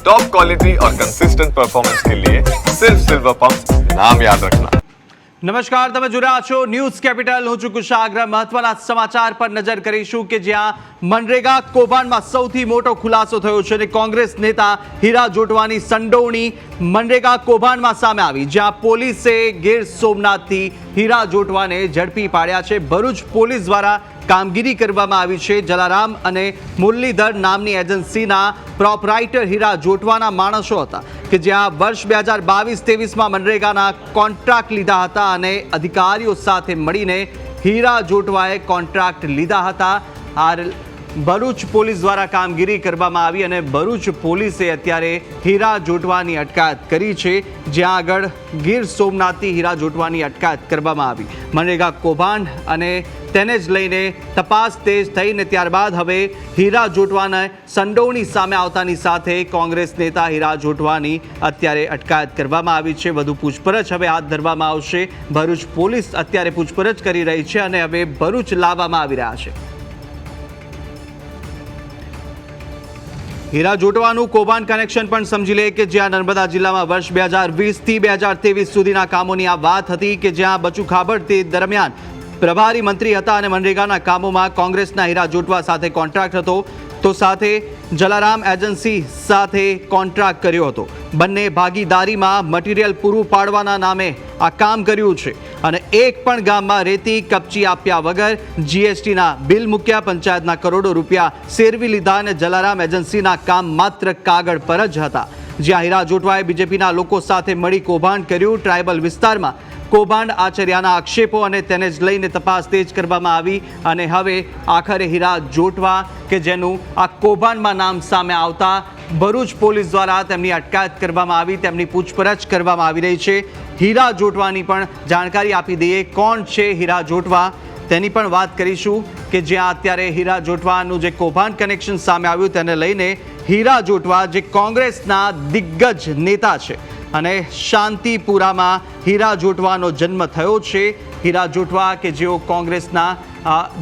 Top quality और consistent performance के लिए सिर्फ सिल्वर पंप नाम याद रखना નમસ્કાર તમે જોઈ રહ્યા છો ન્યૂઝ કેપિટલ હું છું કુશાગ્ર મહત્વના સમાચાર પર નજર કરીશું કે જ્યાં મનરેગા કૌભાંડમાં સૌથી મોટો ખુલાસો થયો છે અને કોંગ્રેસ નેતા હીરા જોટવાની સંડોવણી મનરેગા કૌભાંડમાં સામે આવી જ્યાં પોલીસે ગીર સોમનાથથી હીરા જોટવાને ઝડપી પાડ્યા છે ભરૂચ પોલીસ દ્વારા કામગીરી કરવામાં આવી છે. જલારામ અને મુરલીધર નામની એજન્સીના પ્રોપરાઇટર હીરા જોટવાના માણસો હતા કે જ્યાં વર્ષ બે હજાર બાવીસ ત્રેવીસમાં મનરેગાના કોન્ટ્રાક્ટ લીધા હતા અને અધિકારીઓ સાથે મળીને હીરા જોટવાએ કોન્ટ્રાક્ટ લીધા હતા. આ ભરૂચ પોલીસ દ્વારા કામગીરી કરવામાં આવી અને ભરૂચ પોલીસે અત્યારે હીરા જોટવાની અટકાયત કરી છે. જ્યાં આગળ ગીર સોમનાથથી હીરા જોટવાની અટકાયત કરવામાં આવી. મનરેગા કૌભાંડ અને તેને જ લઈને તપાસ તેજ થઈને ત્યારબાદ હવે હીરા જોટવાના સંડોવણી સામે આવતાની સાથે કોંગ્રેસ નેતા હીરા જોટવાની અત્યારે અટકાયત કરવામાં આવી છે. વધુ પૂછપરછ હવે હાથ ધરવામાં આવશે. ભરૂચ પોલીસ અત્યારે પૂછપરછ કરી રહી છે અને હવે ભરૂચ લાવવામાં આવી રહ્યા છે. હીરા જોટવાનું કોબાન કનેક્શન પણ સમજી લે કે જ્યાં નર્મદા જિલ્લામાં વર્ષ બે હજાર વીસથી બે હજાર ત્રેવીસ સુધીના કામોની આ વાત હતી કે જ્યાં બચુ ખાબડ તે દરમિયાન પ્રભારી મંત્રી હતા અને મનરેગાના કામોમાં કોંગ્રેસના હીરા જોટવા સાથે કોન્ટ્રાક્ટ હતો. તો સાથે જલારામ એજન્સી સાથે કોન્ટ્રાક્ટ કર્યો હતો. બંને ભાગીદારીમાં મટીરિયલ પૂરું પાડવાના નામે આ કામ કર્યું છે. અને એક પણ ગામમાં રેતી, કપચી આપ્યા વગર જીએસટીના બિલ મૂક્યા. પંચાયતના કરોડો રૂપિયા સેરવી લીધા અને જલારામ એજન્સીના કામ માત્ર કાગળ પર જ હતા. જ્યાં હીરા જોટવાએ બીજેપીના લોકો સાથે મળી કૌભાંડ કર્યું ટ્રાયબલ વિસ્તારમાં કૌભાંડ આચર્યાના આક્ષેપો અને તેને જ લઈને તપાસ તેજ કરવામાં આવી અને હવે આખરે હીરા જોટવા કે જેનું આ કૌભાંડમાં નામ સામે આવતા ભરૂચ પોલીસ દ્વારા તેમની અટકાયત કરવામાં આવી, તેમની પૂછપરછ કરવામાં આવી રહી છે. હીરા જોટવાની પણ જાણકારી આપી દઈએ. કોણ છે હીરા જોટવા? તેની પણ વાત કરીશું કે જ્યાં અત્યારે હીરા જોટવાનું જે કૌભાંડ કનેક્શન સામે આવ્યું, તેને લઈને હીરા જોટવા જે કોંગ્રેસના દિગ્ગજ નેતા છે. અને શાંતિપુરામાં હીરા જોટવાનો જન્મ થયો છે. હીરા જોટવા કે જેઓ કોંગ્રેસના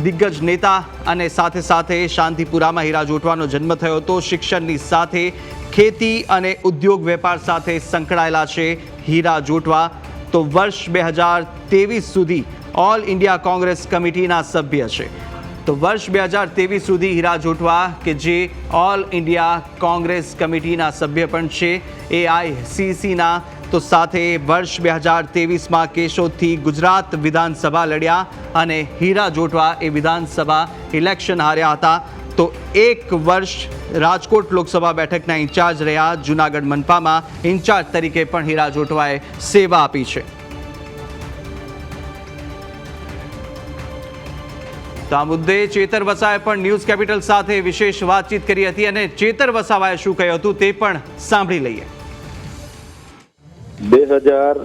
દિગ્ગજ નેતા અને સાથે સાથે શાંતિપુરામાં હીરા જોટવાનો જન્મ થયો હતો. શિક્ષણની સાથે ખેતી અને ઉદ્યોગ વેપાર સાથે સંકળાયેલા છે હીરા જોટવા. તો વર્ષ બે હજાર તેવીસ સુધી ઓલ ઇન્ડિયા કોંગ્રેસ કમિટીના સભ્ય છે. તો વર્ષ બે હજાર ત્રેવીસ સુધી હીરા જોટવા કે જે ઓલ ઇન્ડિયા કોંગ્રેસ કમિટીના સભ્ય પણ છે એઆઈસીસીના તો સાથે વર્ષ બે હજાર ત્રેવીસમાં કેશોદથી ગુજરાત વિધાનસભા લડ્યા અને હીરા જોટવા એ વિધાનસભા ઇલેક્શન હાર્યા હતા. તો એક વર્ષ રાજકોટ લોકસભા બેઠકના ઇન્ચાર્જ રહ્યા જૂનાગઢ મનપામાં. ઇન્ચાર્જ તરીકે પણ હીરા જોટવાએ સેવા આપી છે. તો આ મુદ્દે ચેતર વસાવાએ પણ ન્યૂઝ કેપિટલ સાથે વિશેષ વાતચીત કરી હતી અને ચેતર વસાવાએ શું કહ્યું હતું તે પણ સાંભળી લઈએ. બે હજાર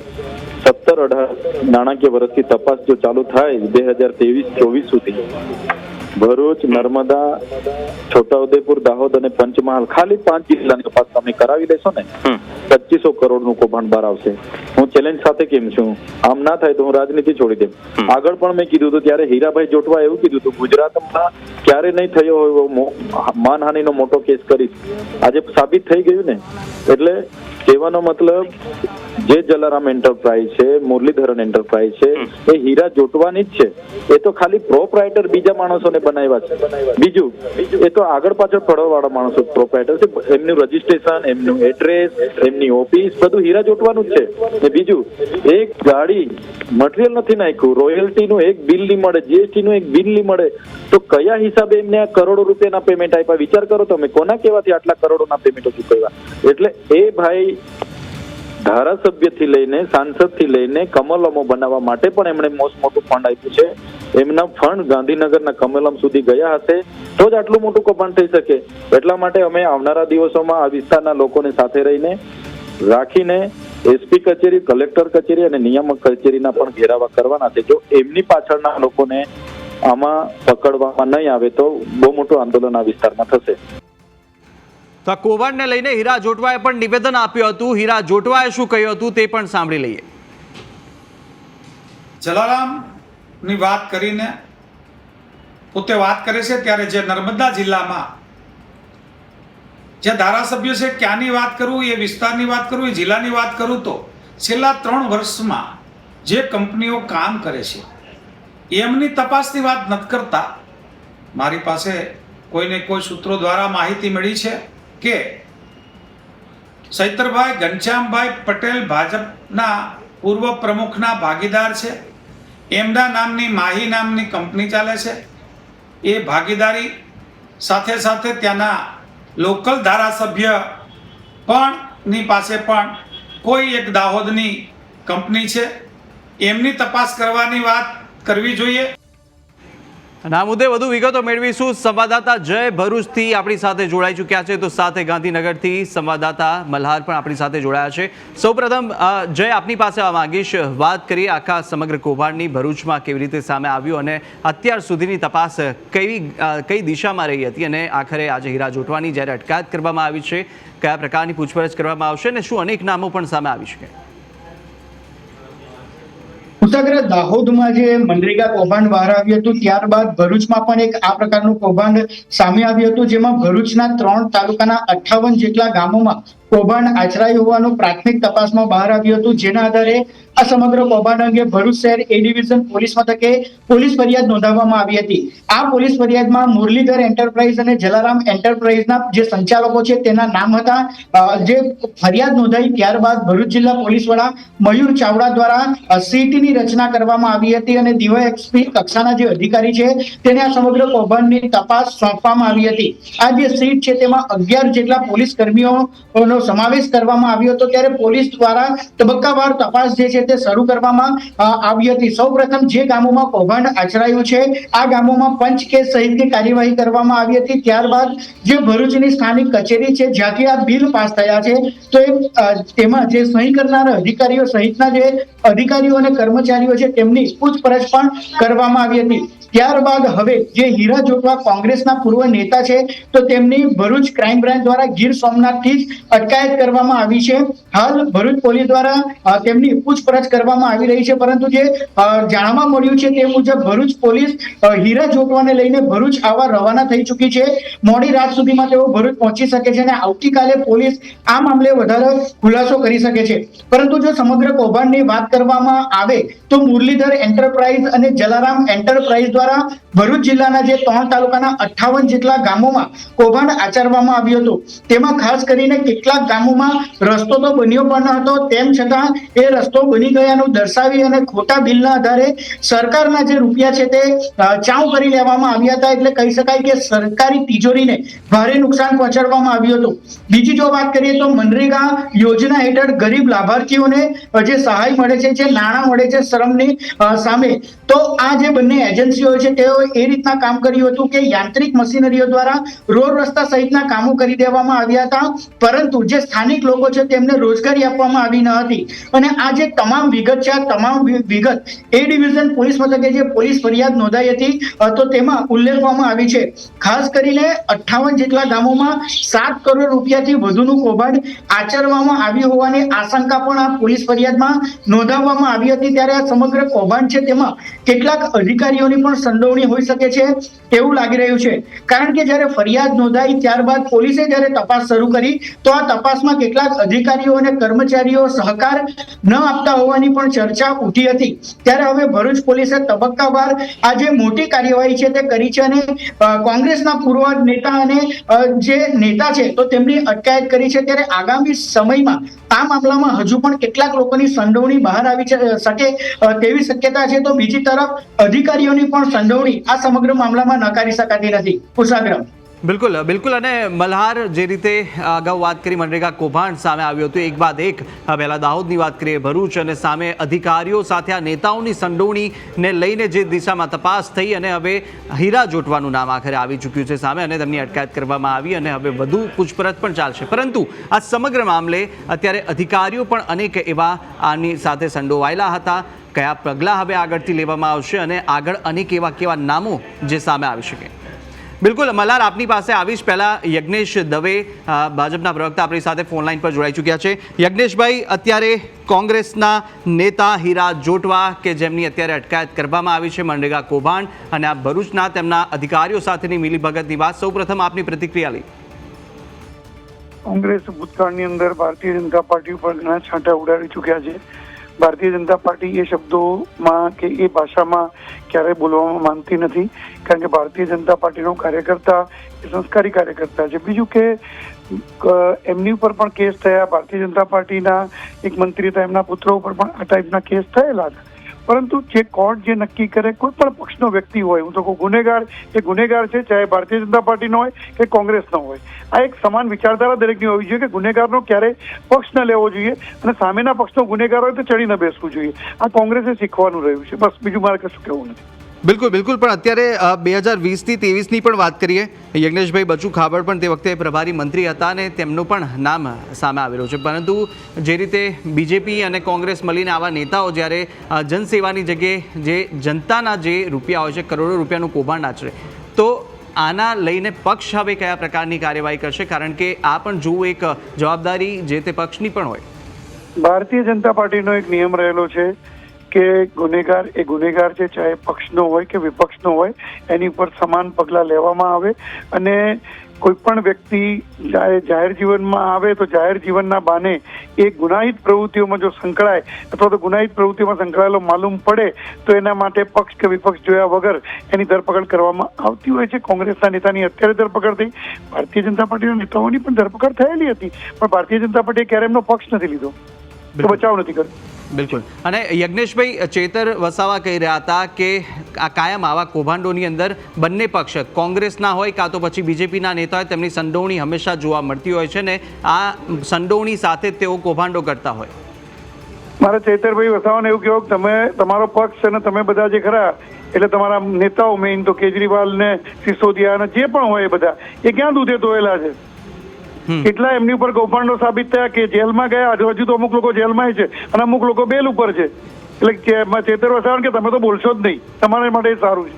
સત્તર અઢાર નાણાકીય વર્ષથી તપાસ જો ચાલુ થાય બે હજાર ત્રેવીસ, ચોવીસ સુધી ભરૂચ નર્મદા છોટાઉદેપુર દાહોદ અને પંચમહાલ ખાલી પાંચ જિલ્લાની તપાસ તમે કરાવી લેશો ને પચીસો કરોડનું કૌભાંડ બહાર આવશે. હું ચેલેન્જ સાથે કેમ છું? આમ ના થાય તો હું રાજનીતિ છોડી દઉં આગળ પણ મેં કીધું હતું ત્યારે હીરાભાઈ જોટવા એવું કીધું હતું ગુજરાતમાં ક્યારે નહીં થયો હોય એવો માનહાનિનો મોટો કેસ કરીશ. આજે સાબિત થઈ ગયું ને? એટલે કહેવાનો મતલબ જે જલારામ એન્ટરપ્રાઇઝ છે મુરલીધરન એન્ટરપ્રાઇઝ છે એ હીરા જોટવાની જ છે. એ તો ખાલી પ્રોપરાઇટર બીજા માણસોને બનાવ્યા છે. બીજું એ તો આગળ પાછળ ફળવાવાળા માણસો પ્રોપરાઇટર છે. એમનું રજીસ્ટ્રેશન એમનું એડ્રેસ એમની ઓફિસ બધું હીરા જોટવાનું જ છે. ને બીજું એક ગાડી મટીરિયલ નથી નાખ્યું. રોયલ્ટીનું એક બિલ નહીં મળે જીએસટીનું એક બિલ નહીં મળે. તો કયા હિસાબે એમને આ કરોડો રૂપિયાના પેમેન્ટ આપ્યા? વિચાર કરો તમે કોના કહેવાથી આટલા કરોડોના પેમેન્ટો ચૂકવ્યા એટલે એ ભાઈ ધારાસભ્યથી લઈને, સાંસદથી લઈને કમલમો બનાવવા માટે પણ એમણે મોસ્ટ મોટું ફંડ આપ્યું છે. એમના ફંડ ગાંધીનગરના કમલમ સુધી ગયા હશે. તો જ આટલું મોટું કૌભાંડ થઈ શકે. એટલા માટે અમે આવનારા દિવસોમાં આ વિસ્તારના લોકોને સાથે રહીને રાખીને એસપી કચેરી, કલેક્ટર કચેરી અને નિયામક કચેરીના પણ ઘેરાવા કરવાના છે. જો એમની પાછળના લોકોને આમાં પકડવામાં નહીં આવે તો બહુ મોટું આંદોલન આ વિસ્તારમાં થશે. તો આ કૌભાંડને લઈને હીરા જોટવાએ પણ નિવેદન આપ્યું હતું. હીરા જોટવાએ શું કહ્યું હતું તે પણ સાંભળી લઈએ. જલારામની વાત કરીને પોતે વાત કરે છે ત્યારે જે નર્મદા જિલ્લામાં જે ધારાસભ્ય છે ક્યાંની વાત કરું, એ વિસ્તારની વાત કરું, એ જિલ્લાની વાત કરું તો છેલ્લા ત્રણ વર્ષમાં જે કંપનીઓ કામ કરે છે, એમની તપાસની વાત નથી કરતા. મારી પાસે કોઈને કોઈ સૂત્રો દ્વારા માહિતી મળી છે. કે સૈતરભાઈ, ઘનશ્યામભાઈ પટેલ ભાજપના પૂર્વ પ્રમુખના ભાગીદાર છે. એમના નામની માહી નામની કંપની ચાલે છે. એ ભાગીદારી સાથે સાથે ત્યાંના લોકલ ધારાસભ્ય પણ ની પાસે પણ કોઈ એક દાહોદની કંપની છે. એમની તપાસ કરવાની વાત કરવી જોઈએ. અને આ મુદ્દે વધુ વિગતો મેળવીશું. સંવાદદાતા જય ભરૂચથી આપણી સાથે જોડાઈ ચૂક્યા છે. તો સાથે ગાંધીનગરથી સંવાદદાતા મલ્હાર પણ આપણી સાથે જોડાયા છે. સૌપ્રથમ જય આપની પાસે આ માંગીશ. વાત કરીએ આખા સમગ્ર કૌભાંડની. ભરૂચમાં કેવી રીતે સામે આવ્યું અને અત્યાર સુધીની તપાસ કેવી કઈ દિશામાં રહી હતી અને આખરે આજે હીરા જોટવાની જ્યારે અટકાયત કરવામાં આવી છે, કયા પ્રકારની પૂછપરછ કરવામાં આવશે અને શું અનેક નામો પણ સામે આવી શકે? કુશાગ્ર દાહોદમાં જે મનરેગા કૌભાંડ બહાર આવ્યું હતું, ત્યારબાદ ભરૂચમાં પણ એક આ પ્રકારનું કૌભાંડ સામે આવ્યું હતું, જેમાં ભરૂચના ત્રણ તાલુકાના અઠ્ઠાવન જેટલા ગામોમાં કૌભાંડ આચરાયું હોવાનું પ્રાથમિક તપાસમાં બહાર આવ્યું હતું. જેના આધારે આ સમગ્ર કૌભાંડ અંગે ભરૂચ શહેર એ ડિવિઝન પોલીસ મથકે પોલીસ ફરિયાદ નોંધાવવામાં આવી હતી. આ પોલીસ ફરિયાદમાં મુરલીધર એન્ટરપ્રાઇઝ અને જલારામ એન્ટરપ્રાઇઝના જે સંચાલકો છે તેના નામ હતા. જે ફરિયાદ નોંધાઈ ત્યારબાદ ભરૂચ જિલ્લા પોલીસ વડા મયુર ચાવડા દ્વારા સીટીની રચના કરવામાં આવી હતી અને ડીવાયએસપી કક્ષાના જે અધિકારી છે તેને આ સમગ્ર કૌભાંડની તપાસ સોંપવામાં આવી હતી. આ જે સીટ છે તેમાં અગિયાર જેટલા પોલીસ કર્મીઓનો સમાવેશ કરવામાં આવ્યો હતો ત્યારે પોલીસ દ્વારા તબક્કાવાર તપાસ જે છે તે શરૂ કરવામાં આવી હતી. સૌપ્રથમ જે ગામોમાં કૌભાંડ આચરાયું છે, આ ગામોમાં પંચ કેસ સહિતની કાર્યવાહી કરવામાં આવી હતી. ત્યારબાદ જે ભરૂચની સ્થાનિક કચેરી છે, જ્યાંથી આ બિલ પાસ થયા છે, તો તેમાં જે સહી કરનારા અધિકારીઓ સહિતના જે અધિકારીઓ અને કર્મચારીઓ છે, તેમની પૂછપરછ પણ કરવામાં આવી હતી. ત્યારબાદ હવે જે હીરા જોટવા કોંગ્રેસના પૂર્વ નેતા છે, તો તેમની ભરૂચ ક્રાઇમ બ્રાન્ચ દ્વારા ગીર સોમનાથથી જ અટકાયત કરવામાં આવી છે. હાલ ભરૂચ પોલીસ દ્વારા તેમની પૂછપરછ કરવામાં આવી રહી છે, પરંતુ જે જાણવા મળ્યું છે તે મુજબ ભરૂચ પોલીસ હીરા જોટવાને લઈને ભરૂચ આવવા રવાના થઈ ચૂકી છે. મોડી રાત સુધીમાં તેઓ ભરૂચ પહોંચી શકે છે અને આવતીકાલે પોલીસ આ મામલે વધારે ખુલાસો કરી શકે છે. પરંતુ જો સમગ્ર કૌભાંડની વાત કરવામાં આવે, તો મુરલીધર એન્ટરપ્રાઇઝ અને જલારામ એન્ટરપ્રાઇઝ દ્વારા ભરૂચ જિલ્લાના જે ત્રણ તાલુકાના અઠાવન જેટલા ગામોમાં કૌભાંડ આચરવામાં આવ્યું હતું. તેમાં ખાસ કરીને કેટલાક ગામોમાં રસ્તો તો બન્યો પણ ન હતો. તેમ છતાં એ રસ્તો બની ગયાનું દર્શાવી અને ખોટા બિલના આધારે સરકારના જે રૂપિયા છે તે ચાઉ કરી લેવામાં આવ્યા હતા. એટલે કહી શકાય કે સરકારી તિજોરીને ભારે નુકસાન પહોંચાડવામાં આવ્યું હતું. બીજી જો વાત કરીએ તો મનરેગા યોજના હેઠળ ગરીબ લાભાર્થીઓને જે સહાય મળે છે, જે નાણાં મળે છે, શ્રમની સામે, તો આ જે બંને એજન્સીઓ છે, તેઓ એ રીતના કામ કર્યું હતું કે યાંત્રિક મશીનરીઓ દ્વારા રોડ રસ્તા સહિતના કામો કરી દેવામાં આવ્યા હતા, પરંતુ જે સ્થાનિક લોકો છે, તેમને રોજગારી આપવામાં આવી ન હતી. અને આ જે તમામ વિગત છે, આ તમામ વિગત એ ડિવિઝન પોલીસ મથકે જે પોલીસ ફરિયાદ નોંધાઈ હતી તો તેમાં ઉલ્લેખવામાં આવી છે, ખાસ કરીને અઠ્ઠાવન જેટલા ગામોમાં સાત કરોડ રૂપિયાથી વધુનું કૌભાંડ આચરવામાં આવ્યું હોવાની આશંકા પણ આ પોલીસ ફરિયાદમાં નોંધાવવામાં આવી હતી, ત્યારે આ સમગ્ર કૌભાંડ છે, તેમાં કેટલાક અધિકારીઓની પણ સંડોવણી હોઈ શકે છે તેવું લાગી રહ્યું છે. કારણ કે જ્યારે ફરિયાદ નોંધાઈ ત્યારબાદ પોલીસે જ્યારે તપાસ શરૂ કરી, તો આ તપાસમાં કેટલાક અધિકારીઓ અને કર્મચારીઓ સહકાર ન આપતા હોવાની પણ ચર્ચા ઉઠી હતી. ત્યારે હવે ભરૂચ પોલીસે તબક્કાવાર આ જે મોટી કાર્યવાહી છે તે કરી છે અને કોંગ્રેસના પૂર્વ નેતા અને જે નેતા છે, તો તેમની અટકાયત કરી છે. ત્યારે આગામી સમયમાં આ મામલામાં હજુ પણ કેટલાક લોકોની સંડોવણી બહાર આવી શકે તેવી શક્યતા છે. તો બીજી તરફ અધિકારીઓની પણ સંડોવણી આ સમગ્ર મામલામાં નકારી શકાતી નથી. કુશાગ્રમ બિલકુલ બિલકુલ. અને મલ્હાર જે રીતે અગાઉ વાત કરી મનરેગા કૌભાંડ સામે આવ્યું હતું, એક બાદ એક પહેલાં દાહોદની વાત કરીએ, ભરૂચ અને સામે અધિકારીઓ સાથે આ નેતાઓની સંડોવણીને લઈને જે દિશામાં તપાસ થઈ અને હવે હીરા જોટવાનું નામ આખરે આવી ચૂક્યું છે સામે અને તેમની અટકાયત કરવામાં આવી અને હવે વધુ પૂછપરછ પણ ચાલશે. પરંતુ આ સમગ્ર મામલે અત્યારે અધિકારીઓ પણ અનેક એવા આની સાથે સંડોવાયેલા હતા. કયા પગલાં હવે આગળથી લેવામાં આવશે અને આગળ અનેક એવા કેવા નામો જે સામે આવી શકે. બિલકુલ મલાર આપની પાસે આવીશ. પહેલા યજ્ઞેશ દવે ભાજપના પ્રવક્તા આપણી સાથે ફોન લાઈન પર જોડાઈ ચૂક્યા છે. યજ્ઞેશભાઈ, અત્યારે કોંગ્રેસના નેતા હીરા જોટવા કે જેમની અત્યારે અટકાયત કરવામાં આવી છે, મનરેગા કૌભાંડ અને આ ભરૂચના તેમના અધિકારીઓ સાથેની મિલીભગતની વાત. સૌપ્રથમ આપની પ્રતિક્રિયા લઈ. કોંગ્રેસ ભૂતકાળની અંદર ભારતીય જનતા પાર્ટી ઉપર ઘણા છાંટા ઉડાડી ચૂક્યા છે. ભારતીય જનતા પાર્ટી એ શબ્દોમાં કે એ ભાષામાં ક્યારેય બોલવામાં માનતી નથી, કારણ કે ભારતીય જનતા પાર્ટીનો કાર્યકર્તા એ સંસ્કારી કાર્યકર્તા છે. બીજું કે એમની ઉપર પણ કેસ થયા, ભારતીય જનતા પાર્ટીના એક મંત્રી હતા, એમના પુત્રો ઉપર પણ આ ટાઈપના કેસ થયેલા હતા. પરંતુ જે કોર્ટ જે નક્કી કરે, કોઈ પણ પક્ષનો વ્યક્તિ હોય, હું તો કહું ગુનેગાર એ ગુનેગાર છે, ચાહે ભારતીય જનતા પાર્ટીનો હોય કે કોંગ્રેસનો હોય, આ એક સમાન વિચારધારા દરેકની હોવી જોઈએ કે ગુનેગારનો ક્યારેય પક્ષ ન લેવો જોઈએ અને સામેના પક્ષનો ગુનેગાર હોય તો ચડી ન બેસવું જોઈએ. આ કોંગ્રેસે શીખવાનું રહ્યું છે. બસ, બીજું મારે કશું કહેવું નથી. બિલકુલ બિલકુલ. પણ અત્યારે બે હજાર વીસથી ત્રેવીસની પણ વાત કરીએ, યજ્ઞેશભાઈ બચુ ખાબડ પણ તે વખતે પ્રભારી મંત્રી હતા અને તેમનું પણ નામ સામે આવેલું છે. પરંતુ જે રીતે બીજેપી અને કોંગ્રેસ મળીને આવા નેતાઓ જ્યારે જનસેવાની જગ્યાએ જે જનતાના જે રૂપિયા હોય છે, કરોડો રૂપિયાનું કૌભાંડ આચરે તો આના લઈને પક્ષ હવે કયા પ્રકારની કાર્યવાહી કરશે? કારણ કે આ પણ જોવું એક જવાબદારી જે તે પક્ષની પણ હોય. ભારતીય જનતા પાર્ટીનો એક નિયમ રહેલો છે કે ગુનેગાર એ ગુનેગાર છે ચાહે પક્ષનો હોય કે વિપક્ષનો હોય એની ઉપર સમાન પગલાં લેવામાં આવે અને કોઈ પણ વ્યક્તિ જાહેર જાહેર જીવનમાં આવે તો જાહેર જીવનના બાને એ ગુનાહિત પ્રવૃત્તિઓમાં જો સંકળાય અથવા તો ગુનાહિત પ્રવૃત્તિઓમાં સંકળાયેલો માલુમ પડે તો એના માટે પક્ષ કે વિપક્ષ જોયા વગર એની ધરપકડ કરવામાં આવતી હોય છે. કોંગ્રેસના નેતાની અત્યારે ધરપકડ થઈ. ભારતીય જનતા પાર્ટીના નેતાઓની પણ ધરપકડ થયેલી હતી. પણ ભારતીય જનતા પાર્ટીએ ક્યારે એમનો પક્ષ નથી લીધો? તો બચાવ નથી કર્યો. બિલકુલ અને યજ્ઞેશભાઈ, ચેતર વસાવા કહી રહ્યા હતા કે આ કાયમ આવા કૌભાંડોની અંદર બંને પક્ષ, કોંગ્રેસના હોય કાં તો પછી બીજેપીના નેતા હોય, તેમની સંડોવણી હંમેશા જોવા મળતી હોય છે ને આ સંડોવણી સાથે તેઓ કૌભાંડો કરતા હોય મારે ચેતરભાઈ વસાવાને એવું કહેવું કે તમે, તમારો પક્ષ અને તમે બધા જે ખરા, એટલે તમારા નેતાઓ મેઇન તો કેજરીવાલ ને સિસોદિયા અને જે પણ હોય એ બધા, એ ક્યાં દૂધે ધોયેલા છે. કેટલા એમની ઉપર કૌભાંડો સાબિત થયા કે જેલમાં ગયા. હજુ તો અમુક લોકો જેલમાં છે અને અમુક લોકો બેલ ઉપર છે. એટલે ચેતર વસાવણ કે તમે તો બોલશો જ નહીં. તમારા માટે સારું છે.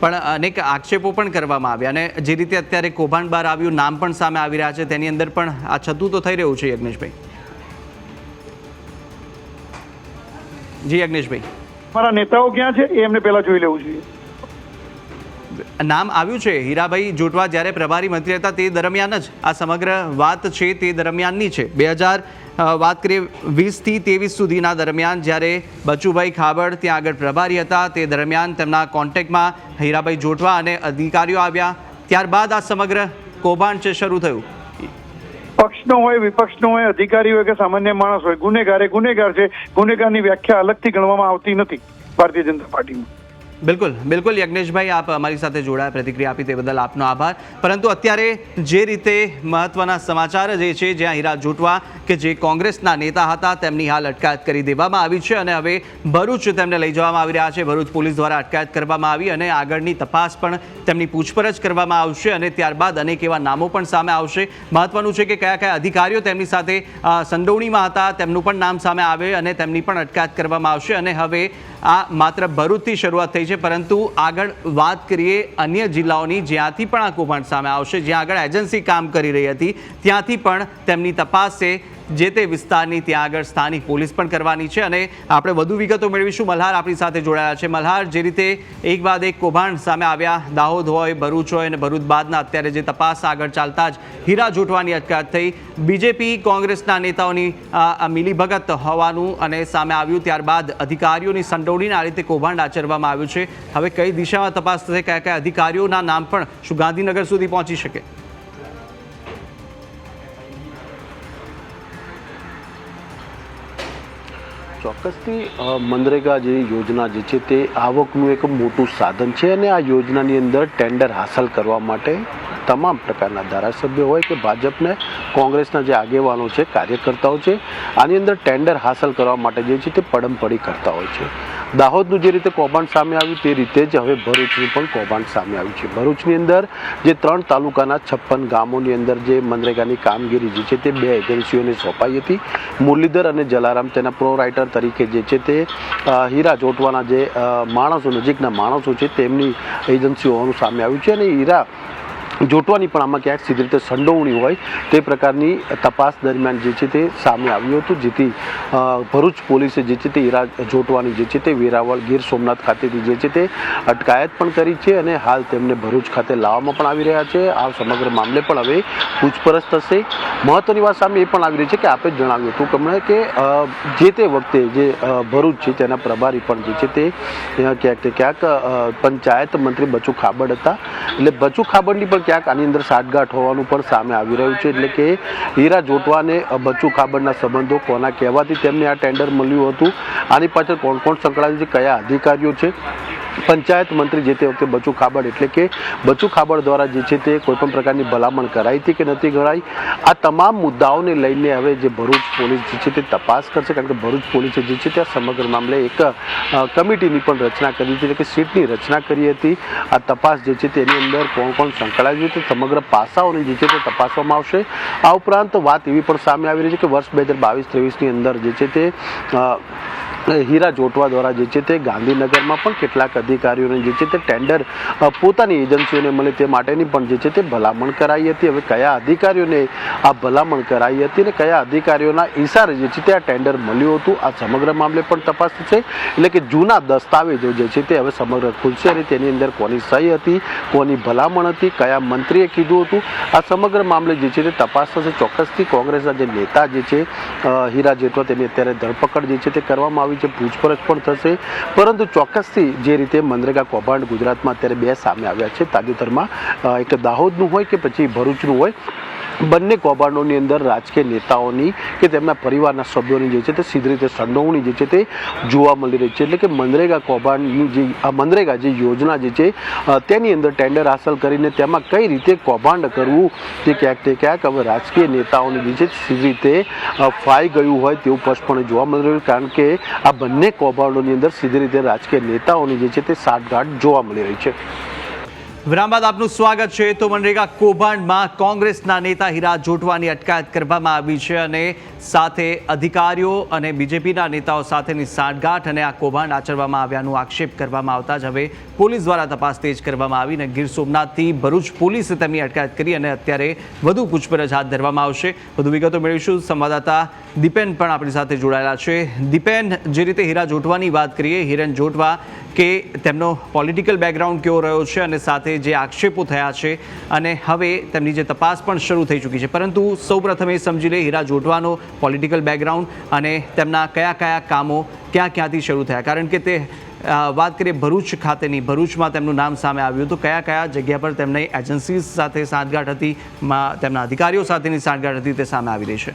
પણ અનેક આક્ષેપો પણ કરવામાં આવ્યા અને જે રીતે અત્યારે કૌભાંડ બહાર આવ્યું નામ પણ સામે આવી રહ્યા છે. તેની અંદર પણ આ છતું તો થઈ રહ્યું છે યજ્ઞેશભાઈ. જી યજ્ઞેશભાઈ. મારા નેતાઓ ક્યાં છે એ એમને પહેલા જોઈ લેવું જોઈએ. નામ આવ્યું છે. હીરાભાઈ જોટવા જ્યારે પ્રભારી મંત્રી હતા તે દરમિયાન જ આ સમગ્ર વાત છે તે દરમિયાનની છે. બે હજાર વાત કરીએ વીસથી ત્રેવીસ સુધીના દરમિયાન જ્યારે બચુભાઈ ખાબડ ત્યાં આગળ પ્રભારી હતા તે દરમિયાન તેમના કોન્ટેક્ટમાં હીરાભાઈ જોટવા અને અધિકારીઓ આવ્યા. ત્યારબાદ આ સમગ્ર કૌભાંડ છે શરૂ થયું. પક્ષનો હોય, વિપક્ષનો હોય, અધિકારી હોય કે સામાન્ય માણસ હોય, ગુનેગાર એ ગુનેગાર છે. ગુનેગારની વ્યાખ્યા અલગથી ગણવામાં આવતી નથી ભારતીય જનતા પાર્ટીમાં. બિલકુલ બિલકુલ. યજ્ઞેશભાઈ, આપ અમારી સાથે જોડાયા, પ્રતિક્રિયા આપી તે બદલ આપનો આભાર. પરંતુ અત્યારે જે રીતે મહત્વના સમાચાર જે છે જ્યાં હીરા જોટવા કે જે કોંગ્રેસના નેતા હતા, તેમની હાલ અટકાયત કરી દેવામાં આવી છે અને હવે ભરૂચ તેમને લઈ જવામાં આવી રહ્યા છે. ભરૂચ પોલીસ દ્વારા અટકાયત કરવામાં આવી અને આગળની તપાસ પણ તેમની પૂછપરછ કરવામાં આવશે અને ત્યારબાદ અનેક એવા નામો પણ સામે આવશે. મહત્વનું છે કે કયા કયા અધિકારીઓ તેમની સાથે સંડોવણીમાં હતા, તેમનું પણ નામ સામે આવે અને તેમની પણ અટકાયત કરવામાં આવશે અને હવે આ માત્ર ભરૂચથી શરૂઆત થઈ છે, પરંતુ આગળ વાત કરીએ અન્ય જિલ્લાઓની, જ્યાંથી પણ આ કૌભાંડ સામે આવશે, જ્યાં આગળ એજન્સી કામ કરી રહી હતી, ત્યાંથી પણ તેમની તપાસ જે તે વિસ્તારની ત્યાં આગળ સ્થાનિક પોલીસ પણ કરવાની છે અને આપણે વધુ વિગતો મેળવીશું. મલ્હાર આપણી સાથે જોડાયા છે. મલ્હાર, જે રીતે એક બાદ એક કૌભાંડ સામે આવ્યા. દાહોદ હોય, ભરૂચ હોય અને ભરૂચ બાદના અત્યારે જે તપાસ આગળ ચાલતા જ હીરા જોટવાની અટકાયત થઈ. બીજેપી કોંગ્રેસના નેતાઓની મિલીભગત હોવાનું અને સામે આવ્યું. ત્યારબાદ અધિકારીઓની સંડોવણીને આ રીતે કૌભાંડ આચરવામાં આવ્યું છે. હવે કઈ દિશામાં તપાસ થશે, કયા કયા અધિકારીઓના નામ પણ શું ગાંધીનગર સુધી પહોંચી શકે? ચોક્કસથી મનરેગા જેવી યોજના જે છે તે આવકનું એક મોટું સાધન છે અને આ યોજનાની અંદર ટેન્ડર હાંસલ કરવા માટે તમામ પ્રકારના ધારાસભ્યો હોય કે ભાજપને કોંગ્રેસના જે આગેવાનો છે, કાર્યકર્તાઓ છે, આની અંદર ટેન્ડર હાંસલ કરવા માટે જે છે તે પડમપડી કરતા હોય છે. દાહોદનું જે રીતે કૌભાંડ સામે આવ્યું તે રીતે જ હવે ભરૂચનું પણ કૌભાંડ સામે આવ્યું છે. ભરૂચની અંદર જે ત્રણ તાલુકાના છપ્પન ગામોની અંદર જે મનરેગાની કામગીરી જે છે તે બે એજન્સીઓને સોંપાઈ હતી. મુરલીધર અને જલારામ તેના પ્રો રાઇટર તરીકે જે છે તે હીરા ચોટવાના જે માણસો, નજીકના માણસો છે, તેમની એજન્સીઓનું સામે આવ્યું છે અને હીરા જોટવાની પણ આમાં ક્યાંક સીધી રીતે સંડોવણી હોય તે પ્રકારની તપાસ દરમિયાન જે છે તે સામે આવ્યું હતું, જેથી ભરૂચ પોલીસે જે છે તે ઈરા જોટવાની જે છે તે વેરાવળ ગીર સોમનાથ ખાતેથી જે છે તે અટકાયત પણ કરી છે અને હાલ તેમને ભરૂચ ખાતે લાવવામાં પણ આવી રહ્યા છે. આ સમગ્ર મામલે પણ હવે પૂછપરછ થશે. મહત્વની વાત સામે એ પણ આવી રહી છે કે આપે જણાવ્યું હતું કમણે કે જે તે વખતે જે ભરૂચ છે તેના પ્રભારી પણ જે છે તે ક્યાંક તે ક્યાંક પંચાયત મંત્રી બચુ ખાબડ હતા. એટલે બચુ ખાબડની પણ ક્યાંક આની અંદર સાઠગાંઠ હોવાનું પણ સામે આવી રહ્યું છે. એટલે કે હીરા જોટવાને બચ્ચુ બચુ ખાબડના સંબંધો કોના કહેવાથી તેમને આ ટેન્ડર મળ્યું હતું? આની પાછળ કોણ કોણ સંકળાયેલ છે? કયા અધિકારીઓ છે? પંચાયત મંત્રી જે તે વખતે બચુ ખાબડ એટલે કે બચુ ખાબડ દ્વારા જે છે તે કોઈપણ પ્રકારની ભલામણ કરાઈ હતી કે નથી કરાઈ, આ તમામ મુદ્દાઓને લઈને હવે જે ભરૂચ પોલીસ જે છે તે તપાસ કરશે કારણ કે ભરૂચ પોલીસે જે છે તે સમગ્ર મામલે એક કમિટીની પણ રચના કરી હતી એટલે કે સીટની રચના કરી હતી. આ તપાસ જે છે તેની અંદર કોણ કોણ સંકળાયું છે સમગ્ર પાસાઓની જે છે તે તપાસવામાં આવશે. આ ઉપરાંત વાત એવી પણ સામે આવી રહી છે કે વર્ષ બે હજાર બાવીસ ત્રેવીસની અંદર જે છે તે હીરા જોટવા દ્વારા જે છે તે ગાંધીનગરમાં પણ કેટલાક અધિકારીઓને જે છે તે ટેન્ડર પોતાની એજન્સીઓને મળે તે માટેની પણ જે છે તે ભલામણ કરાઈ હતી. હવે કયા અધિકારીઓને આ ભલામણ કરાઈ હતી અને કયા અધિકારીઓના ઈશારે જે છે તે આ ટેન્ડર મળ્યું હતું, આ સમગ્ર મામલે પણ તપાસ થશે. એટલે કે જૂના દસ્તાવેજો જે છે તે હવે સમગ્ર ખુલશે અને તેની અંદર કોની સહી હતી, કોની ભલામણ હતી, કયા મંત્રીએ કીધું હતું. આ સમગ્ર મામલે જે છે તે તપાસ થશે. ચોક્કસથી કોંગ્રેસના જે નેતા જે છે હીરા જેટવા તેની અત્યારે ધરપકડ જે છે તે કરવામાં આવી છે પૂછપરછ પણ થશે. પરંતુ ચોક્કસથી જે રીતે મનરેગા કૌભાંડ ગુજરાતમાં અત્યારે બે સામે આવ્યા છે, તાજેતરમાં એક દાહોદનું હોય કે પછી ભરૂચનું હોય બંને કૌભાંડોની અંદર રાજકીય નેતાઓની કે તેમના પરિવારના સભ્યોની જે છે તે સીધી રીતે સંડોવણી જે છે તે જોવા મળી રહી છે એટલે કે મનરેગા કૌભાંડની જે, આ મનરેગા જે યોજના જે છે તેની અંદર ટેન્ડર હાંસલ કરીને તેમાં કઈ રીતે કૌભાંડ કરવું તે ક્યાંક તે ક્યાંક હવે રાજકીય નેતાઓની જે છે સીધી રીતે ફાઈ ગયું હોય તેવું સ્પષ્ટપણે જોવા મળી રહ્યું. કારણ કે આ બંને કૌભાંડોની અંદર સીધી રીતે રાજકીય નેતાઓની જે છે તે સાઠગાંઠ જોવા મળી રહી છે વિરામ બાદ આપનું સ્વાગત છે. તો મનરેગા કૌભાંડમાં કોંગ્રેસના નેતા હીરા જોટવાની અટકાયત કરવામાં આવી છે અને સાથે અધિકારીઓ અને બીજેપીના નેતાઓ સાથેની સાંઠગાંઠ અને આ કૌભાંડ આચરવામાં આવ્યાનું આક્ષેપ કરવામાં આવતા જ હવે પોલીસ દ્વારા તપાસ તેજ કરવામાં આવી અને ગીર સોમનાથથી ભરૂચ પોલીસે તેમની અટકાયત કરી અને અત્યારે વધુ પૂછપરછ હાથ ધરવામાં આવશે. વધુ વિગતો મેળવીશું. સંવાદદાતા દીપેન પણ આપણી સાથે જોડાયેલા છે. દીપેન, જે રીતે હીરા જોટવાની વાત કરીએ, હિરેન જોટવા કે તેમનો પોલિટિકલ બેકગ્રાઉન્ડ કેવો રહ્યો છે અને સાથે જે આક્ષેપો થયા છે અને હવે તેમની જે તપાસ પણ શરૂ થઈ ચૂકી છે. પરંતુ સૌપ્રથમ એ સમજી લે હીરા જોટવાનો પોલિટિકલ બેકગ્રાઉન્ડ અને તેમના કયા કયા કામો ક્યાં ક્યાંથી શરૂ થયા. કારણ કે તે વાત કરીએ ભરૂચ ખાતેની. ભરૂચમાં તેમનું નામ સામે આવ્યું તો કયા કયા જગ્યા પર તેમની એજન્સીઝ સાથે સાંઠગાંઠ હતી તેમના અધિકારીઓ સાથેની સાંઠગાંઠ હતી તે સામે આવી રહી છે.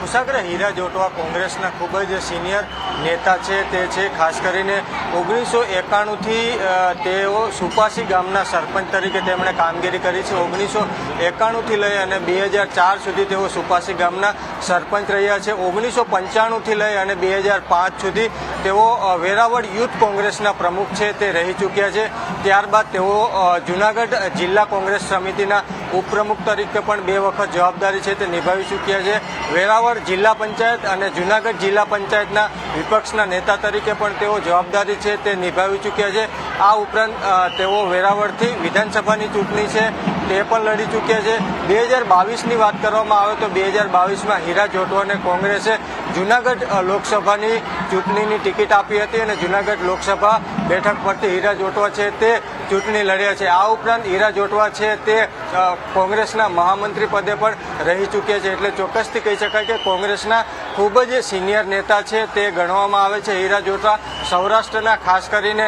કુશાગ્ર હીરા જોટવા કોંગ્રેસના ખૂબ જ સિનિયર નેતા છે તે છે. ખાસ કરીને ઓગણીસો એકાણુંથી તેઓ સુપાસી ગામના સરપંચ તરીકે તેમણે કામગીરી કરી છે. ઓગણીસો એકાણુંથી લઈ અને બે હજાર ચાર સુધી તેઓ સુપાસી ગામના સરપંચ રહ્યા છે. ઓગણીસો પંચાણુંથી લઈ અને બે હજાર પાંચ સુધી તેઓ વેરાવળ યુથ કોંગ્રેસના પ્રમુખ છે તે રહી ચૂક્યા છે. ત્યારબાદ તેઓ જૂનાગઢ જિલ્લા કોંગ્રેસ સમિતિના ઉપપ્રમુખ તરીકે પણ બે વખત જવાબદારી છે તે નિભાવી ચૂક્યા છે. વેરાવળ જિલ્લા પંચાયત અને જુનાગઢ જિલ્લા પંચાયતના વિપક્ષના નેતા તરીકે પણ તેઓ જવાબદારી છે તે નિભાવી ચૂક્યા છે. આ ઉપરાંત તેઓ વેરાવળથી વિધાનસભાની ચૂંટણી છે. તે પણ લડી ચૂક્યા છે. બે હજાર બાવીસની વાત કરવામાં આવે તો બે હજાર બાવીસમાં હીરા જોટવાને કોંગ્રેસે જુનાગઢ લોકસભાની ચૂંટણીની ટિકિટ આપી હતી અને જુનાગઢ લોકસભા બેઠક પરથી હીરા જોટવા છે તે ચૂંટણી લડ્યા છે. આ ઉપરાંત ઈરા જોટવા છે તે કોંગ્રેસના મહામંત્રી પદે પણ રહી ચૂક્યા છે. એટલે ચોક્કસથી કહી શકાય કે કોંગ્રેસના ખૂબ જ સિનિયર નેતા છે તે ગણવામાં આવે છે. ઈરા જોટવા સૌરાષ્ટ્રના, ખાસ કરીને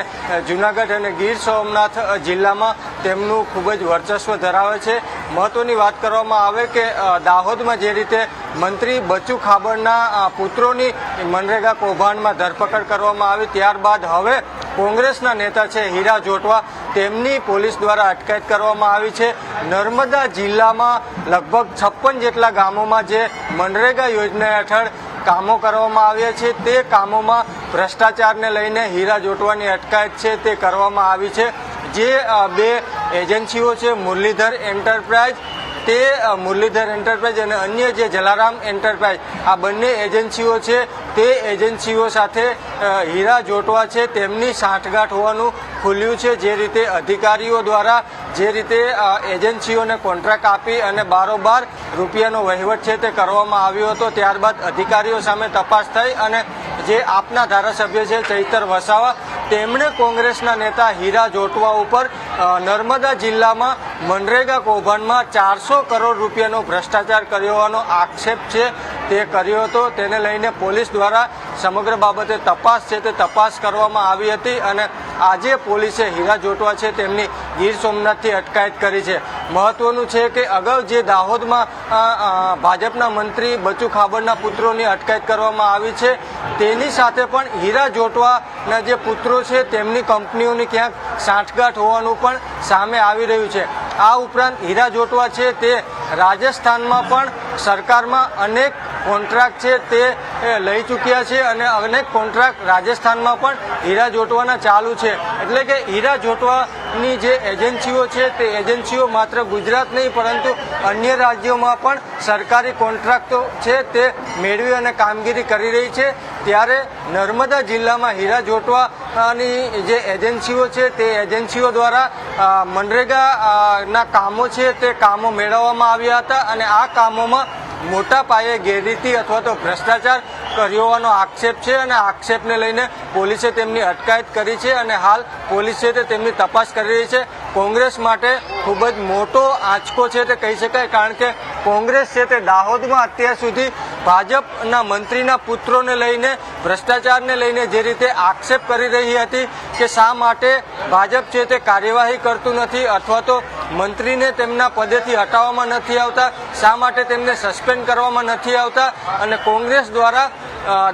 જૂનાગઢ અને ગીર સોમનાથ જિલ્લામાં તેમનું ખૂબ જ વર્ચસ્વ ધરાવે છે. મહત્વની વાત કરવામાં આવે કે દાહોદમાં જે રીતે મંત્રી બચુ ખાબડના પુત્રોની મનરેગા કૌભાંડમાં ધરપકડ કરવામાં આવી, ત્યારબાદ હવે કોંગ્રેસના નેતા છે હીરા જોટવા. તેમની પોલીસ દ્વારા અટકાયત કરવામાં આવી છે. નર્મદા જિલ્લામાં લગભગ છપ્પન જેટલા ગામોમાં જે મનરેગા યોજના હેઠળ કામો કરવામાં આવ્યા છે, તે કામોમાં ભ્રષ્ટાચારને લઈને હીરા જોટવાની અટકાયત છે, તે કરવામાં આવી છે. જે બે એજન્સીઓ છે, મુરલીધર એન્ટરપ્રાઇઝ તે મુરલીધર એન્ટરપ્રાઇઝ અને અન્ય જે જલારામ એન્ટરપ્રાઇઝ આ બંને એજન્સીઓ છે, તે એજન્સીઓ સાથે હીરા જોટવા છે, તેમની સાંઠગાંઠ હોવાનું ખુલ્યું છે, જે રીતે અધિકારીઓ દ્વારા જે રીતે એજન્સીઓને કોન્ટ્રાક્ટ આપી અને બારોબાર રૂપિયાનો વહીવટ છે તે કરવામાં આવ્યો હતો, ત્યારબાદ અધિકારીઓ સામે તપાસ થઈ અને જે આપના ધારાસભ્ય છે, ચૈતર વસાવા તેમણે કોંગ્રેસના નેતા હીરા જોટવા ઉપર નર્મદા જિલ્લામાં મનરેગા કૌભાંડમાં ચારસો કરોડ રૂપિયાનો ભ્રષ્ટાચાર કર્યો હોવાનો આક્ષેપ છે તે કર્યો હતો. તેને લઈને પોલીસ દ્વારા સમગ્ર બાબતે તપાસ છે તે તપાસ કરવામાં આવી હતી અને આજે પોલીસે હીરા જોટવા છે, તેમની ગીર સોમનાથથી અટકાયત કરી છે. મહત્વનું છે કે અગાઉ જે દાહોદમાં ભાજપના મંત્રી બચુ ખાબડના પુત્રોની અટકાયત કરવામાં આવી છે, તેની સાથે પણ હીરા જોટવાના જે પુત્રો છે, તેમની કંપનીઓની ક્યાંક સાંઠગાંઠ હોવાનું પણ સામે આવી રહ્યું છે. આ ઉપરાંત હીરા જોટવા છે, તે રાજસ્થાનમાં પણ સરકારમાં અનેક કોન્ટ્રાક્ટ છે તે લઈ ચૂક્યા છે અને અનેક કોન્ટ્રાક્ટ રાજસ્થાનમાં પણ હીરા જોટવાના ચાલુ છે. એટલે કે હીરા જોટવાની જે એજન્સીઓ છે તે એજન્સીઓ માત્ર ગુજરાત નહીં, પરંતુ અન્ય રાજ્યોમાં પણ સરકારી કોન્ટ્રાક્ટો છે તે મેળવી અને કામગીરી કરી રહી છે. ત્યારે નર્મદા જિલ્લામાં હીરા જોટવાની જે એજન્સીઓ છે તે એજન્સીઓ દ્વારા મનરેગાના કામો છે તે કામો મેળવવામાં આવ્યા હતા અને આ કામોમાં મોટા પાયે ગેરરીતિ અથવા તો ભ્રષ્ટાચાર કર્યો હોવાનો આક્ષેપ છે અને આક્ષેપને લઈને પોલીસે તેમની અટકાયત કરી છે અને હાલ પોલીસ છે તે તેમની તપાસ કરી રહી છે. કોંગ્રેસ માટે ખૂબ જ મોટો આંચકો છે તે કહી શકાય, કારણ કે કોંગ્રેસ છે તે દાહોદમાં અત્યાર સુધી ભાજપના મંત્રીના પુત્રોને લઈને, ભ્રષ્ટાચારને લઈને જે રીતે આક્ષેપ કરી રહી હતી કે શા માટે ભાજપ છે તે કાર્યવાહી કરતું નથી અથવા તો મંત્રીને તેમના પદેથી હટાવવામાં નથી આવતા, શા માટે તેમને સસ્પેન્ડ કરવામાં નથી આવતા અને કોંગ્રેસ દ્વારા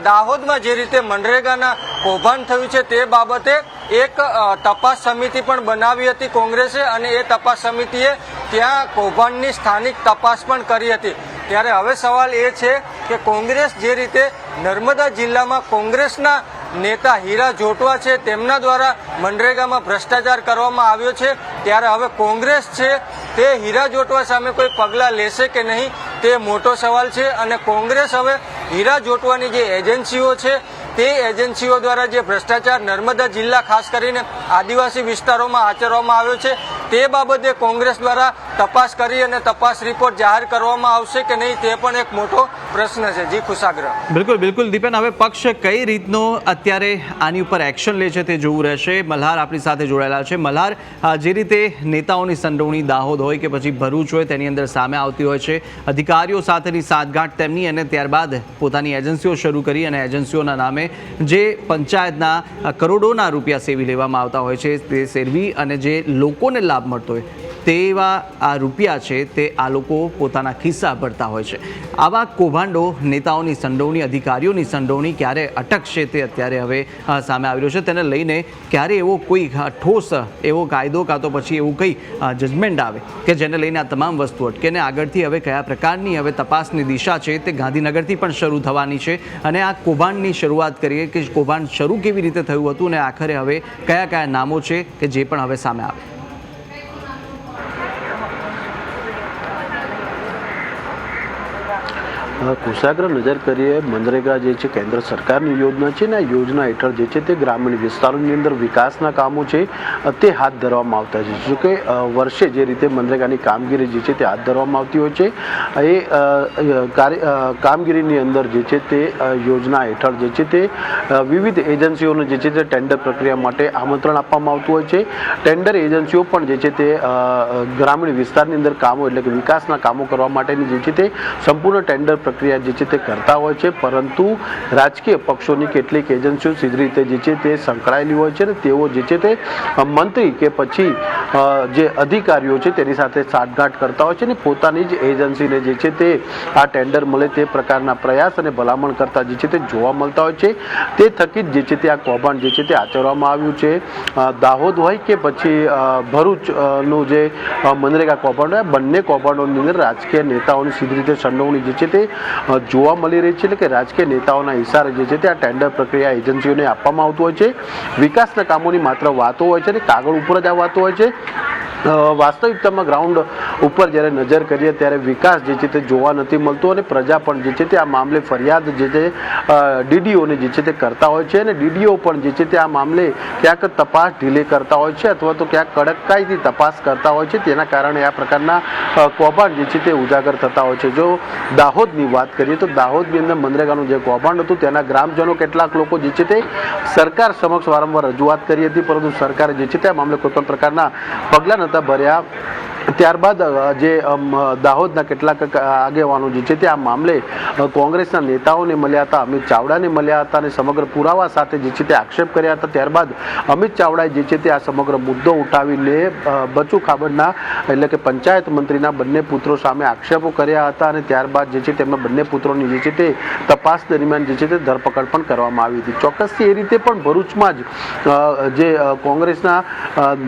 દાહોદમાં જે રીતે મનરેગાના કૌભાંડ થયું છે તે બાબતે એક તપાસ સમિતિ પણ બનાવી હતી કોંગ્રેસે અને એ તપાસ સમિતિએ ત્યાં કૌભાંડની સ્થાનિક તપાસ પણ કરી હતી. ત્યારે હવે સવાલ એ છે કે કોંગ્રેસ જે રીતે નર્મદા જિલ્લામાં કોંગ્રેસના નેતા હીરા જોટવા છે, તેમના દ્વારા મનરેગામાં ભ્રષ્ટાચાર કરવામાં આવ્યો છે, ત્યારે હવે કોંગ્રેસ છે, તે હીરા જોટવા સામે કોઈ પગલાં લેશે કે નહીં, તે મોટો સવાલ છે અને કોંગ્રેસ હવે હીરા જોટવાની જે એજન્સીઓ છે તે એજન્સીઓ દ્વારા જે ભ્રષ્ટાચાર નર્મદા જિલ્લા ખાસ કરીને આદિવાસી વિસ્તારોમાં આચરવામાં આવ્યો છે, તે બાબતે કોંગ્રેસ દ્વારા તપાસ કરી અને તપાસ રિપોર્ટ જાહેર કરવામાં આવશે કે નહીં તે પણ એક મોટો પ્રશ્ન છે. જી ખુશાગ્રહ બિલકુલ બિલકુલ. દીપેન, હવે પક્ષ કઈ રીતનો અત્યારે આની ઉપર એક્શન લે છે તે જોવું રહેશે? મલ્હાર આપણી સાથે જોડાયેલા છે. મલ્હાર જે રીતે નેતાઓની સંડોવણી દાહોદ હોય કે પછી ભરૂચ હોય, તેની અંદર સામે આવતી હોય છે. અધિકારીઓ સાથેની સાતગાંઠ તેમની અને ત્યારબાદ પોતાની એજન્સીઓ શરૂ કરી અને એજન્સીઓના નામે જે પંચાયતના કરોડોના રૂપિયા સેવી લેવામાં આવતા હોય છે, તે સેરવી અને જે લોકોને લાભ મળતો હોય તેવા આ રૂપિયા છે તે આ લોકો પોતાના ખિસ્સા ભરતા હોય છે. આવા કૌભાંડો નેતાઓની સંડોવણી, અધિકારીઓની સંડોવણી ક્યારે અટકશે તે અત્યારે હવે સામે આવી રહ્યો છે. તેને લઈને ક્યારે એવો કોઈ ઠોસ, એવો કાયદો કાં તો પછી એવું કંઈ જજમેન્ટ આવે કે જેને લઈને આ તમામ વસ્તુ અટકે આગળથી હવે કયા પ્રકારની હવે તપાસની દિશા છે તે ગાંધીનગરથી પણ શરૂ થવાની છે. અને આ કૌભાંડની શરૂઆત કરીએ કે કૌભાંડ શરૂ કેવી રીતે થયું હતું અને આખરે હવે કયા કયા નામો છે કે જે પણ હવે સામે આવે. કુશાગ્ર નજર કરીએ, મનરેગા જે છે, કેન્દ્ર સરકારની યોજના છે ને આ યોજના હેઠળ જે છે તે ગ્રામીણ વિસ્તારોની અંદર વિકાસના કામો છે તે હાથ ધરવામાં આવતા છે. જો કે વર્ષે જે રીતે મનરેગાની કામગીરી જે છે તે હાથ ધરવામાં આવતી હોય છે એ કામગીરીની અંદર જે છે તે યોજના હેઠળ જે છે તે વિવિધ એજન્સીઓને જે છે તે ટેન્ડર પ્રક્રિયા માટે આમંત્રણ આપવામાં આવતું હોય છે. ટેન્ડર એજન્સીઓ પણ જે છે તે ગ્રામીણ વિસ્તારની અંદર કામો એટલે કે વિકાસના કામો કરવા માટેની જે છે તે સંપૂર્ણ ટેન્ડર પ્રક્રિયા જે છે તે કરતા હોય છે પરંતુ રાજકીય પક્ષોની કેટલીક એજન્સીઓ સીધી રીતે જે છે તે સંકળાયેલી હોય છે અને તેઓ જે છે તે મંત્રી કે પછી જે અધિકારીઓ છે તેની સાથે સાઠગાંઠ કરતા હોય છે અને પોતાની જ એજન્સીને જે છે તે આ ટેન્ડર મળે તે પ્રકારના પ્રયાસ અને ભલામણ કરતા જે છે તે જોવા મળતા હોય છે. તે થકી જ જે છે તે આ કૌભાંડ જે છે તે આચરવામાં આવ્યું છે. દાહોદ હોય કે પછી અ, ભરૂચ અ, નું જે મનરેગા કૌભાંડ હોય બંને કૌભાંડોની અંદર રાજકીય નેતાઓની સીધી રીતે સંડોવણી જે છે તે જોવા મળી રહી છે એટલે કે રાજકીય નેતાઓના ઇશારે જે છે તે આ ટેન્ડર પ્રક્રિયા એજન્સીઓને આપવામાં આવતું હોય છે. વિકાસના કામોની માત્ર વાતો હોય છે અને કાગળ ઉપર જ આ વાતો હોય છે. વાસ્તવિકતામાં ગ્રાઉન્ડ ઉપર જ્યારે નજર કરીએ ત્યારે વિકાસ જે છે તે જોવા નથી મળતો અને પ્રજા પણ જે છે તે આ મામલે ફરિયાદ જે છે ડીડીઓને જે છે તે કરતા હોય છે અને ડીડીઓ પણ જે છે તે આ મામલે ક્યાંક તપાસ ઢીલે કરતા હોય છે અથવા તો ક્યાંક કડકાઈથી તપાસ કરતા હોય છે. તેના કારણે આ પ્રકારના કૌભાંડ જે છે તે ઉજાગર થતા હોય છે. જો દાહોદની વાત કરીએ તો દાહોદની અંદર મનરેગાનું જે કૌભાંડ હતું તેના ગ્રામજનો કેટલાક લોકો જે છે તે સરકાર સમક્ષ વારંવાર રજૂઆત કરી હતી, પરંતુ સરકારે જે છે તે આ મામલે કોઈ પણ પ્રકારના પગલાં નહોતા ભર્યા ત્યારબાદ જે દાહોદના કેટલાક આગેવાનો જે છે તે આ મામલે કોંગ્રેસના નેતાઓને મળ્યા હતા, અમિત ચાવડાને મળ્યા હતા અને સમગ્ર પુરાવા સાથે જે છે તે આક્ષેપ કર્યા હતા. ત્યારબાદ અમિત ચાવડાએ જે છે તે આ સમગ્ર મુદ્દો ઉઠાવીને બચુ ખાબડના, એટલે કે પંચાયત મંત્રીના બંને પુત્રો સામે આક્ષેપો કર્યા હતા અને ત્યારબાદ જે છે તેમના બંને પુત્રોની જે છે તે તપાસ દરમિયાન જે છે તે ધરપકડ પણ કરવામાં આવી હતી. ચોક્કસથી એ રીતે પણ ભરૂચમાં જ જે કોંગ્રેસના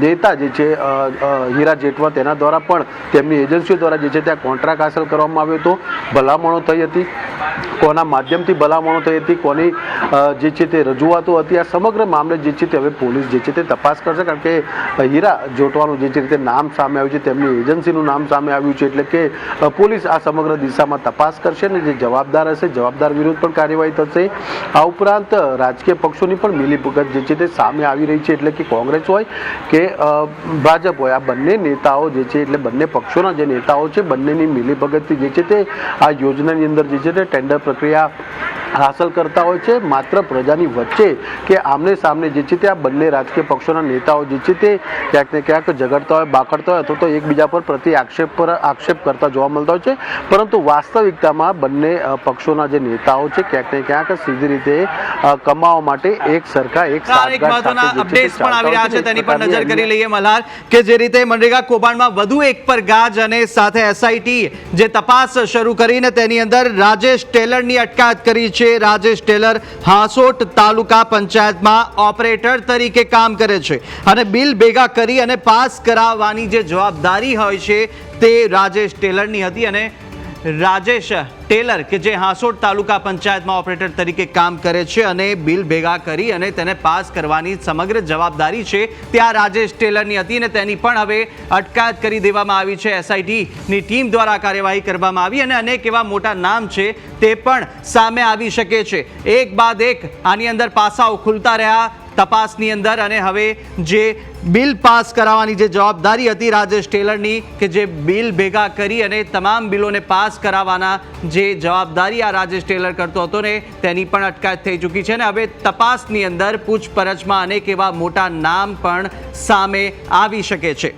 નેતા જે છે હીરા જેઠવા, તેના દ્વારા પણ તેમની એજન્સીઓ દ્વારા જે છે ત્યાં કોન્ટ્રાક્ટ હાંસલ કરવામાં આવ્યો હતો. ભલામણો થઈ હતી. કોના માધ્યમથી ભલામણો થઈ હતી, કોની જે છે તે રજૂઆતો હતી, આ સમગ્ર મામલે જે છે તે હવે પોલીસ જે છે તે તપાસ કરશે, કારણ કે હીરા જોટવાનું જે છે તે નામ સામે આવ્યું છે, તેમની એજન્સીનું નામ સામે આવ્યું છે, એટલે કે પોલીસ આ સમગ્ર દિશામાં તપાસ કરશે અને જે જવાબદાર હશે, જવાબદાર વિરુદ્ધ પણ કાર્યવાહી થશે. આ ઉપરાંત રાજકીય પક્ષોની પણ મિલીભગત જે છે તે સામે આવી રહી છે, એટલે કે કોંગ્રેસ હોય કે ભાજપ હોય, આ બંને નેતાઓ જે છે એટલે બંને પક્ષોના જે નેતાઓ છે બંનેની મિલીભગતથી જે છે તે આ યોજનાની અંદર જે છે તે ટેન્ડર પ્રક્રિયા હાંસલ કરતા હોય છે. માત્ર પ્રજાની વચ્ચે કે આમને સામને જે છે તે આ બંને રાજકીય પક્ષોના નેતાઓ જે છે તે ક્યાંક ને ક્યાંક ઝઘડતા હોય બાખડતા હોય અથવા તો એકબીજા પર પ્રતિ આક્ષેપ પર આક્ષેપ કરતા જોવા મળતા હોય છે. પરંતુ વાસ્તવિકતામાં બંને પક્ષોના જે નેતાઓ છે ક્યાંક ને ક્યાંક સીધી રીતે કમાવા માટે એક સરખા એક છે અપડેટ્સ પણ આવી રહ્યા છે. તેની પણ નજર કરી લઈએ મલ્હાર કે જે રીતે મનરેગા કૌભાંડમાં વધુ એક પર ગાજ અને સાથે એસઆઈટી જે તપાસ શરૂ કરીને તેની અંદર રાજેશ ટેલરની અટકાયત કરી છે. રાજેશ ટેલર હાસોટ તાલુકા પંચાયતમાં ઓપરેટર તરીકે કામ કરે છે અને બિલ ભેગા કરી અને પાસ કરાવવાની જે જવાબદારી હોય છે તે રાજેશ ટેલરની હતી અને રાજેશ ટેલર કે જે હાંસોટ તાલુકા પંચાયતમાં ઓપરેટર તરીકે કામ કરે છે અને બિલ ભેગા કરી અને તેને પાસ કરવાની સમગ્ર જવાબદારી છે ત્યાં રાજેશ ટેલરની હતી અને તેની પણ હવે અટકાયત કરી દેવામાં આવી છે. એસઆઈટીની ટીમ દ્વારા કાર્યવાહી કરવામાં આવી અને અનેક એવા મોટા નામ છે તે પણ સામે આવી શકે છે. એક બાદ એક આની અંદર પાસાઓ ખુલતા રહ્યા. તપાસની અંદર અને હવે જે બિલ પાસ કરાવવાની જે જવાબદારી હતી રાજેશ ટેલરની કે જે બિલ ભેગા કરી અને તમામ બિલોને પાસ કરાવવાના જે જવાબદારી આ રાજેશ ટેલર કરતો હતો ને તેની પણ અટકાયત થઈ ચૂકી છે અને હવે તપાસની અંદર પૂછપરછમાં અનેક એવા મોટા નામ પણ સામે આવી શકે છે.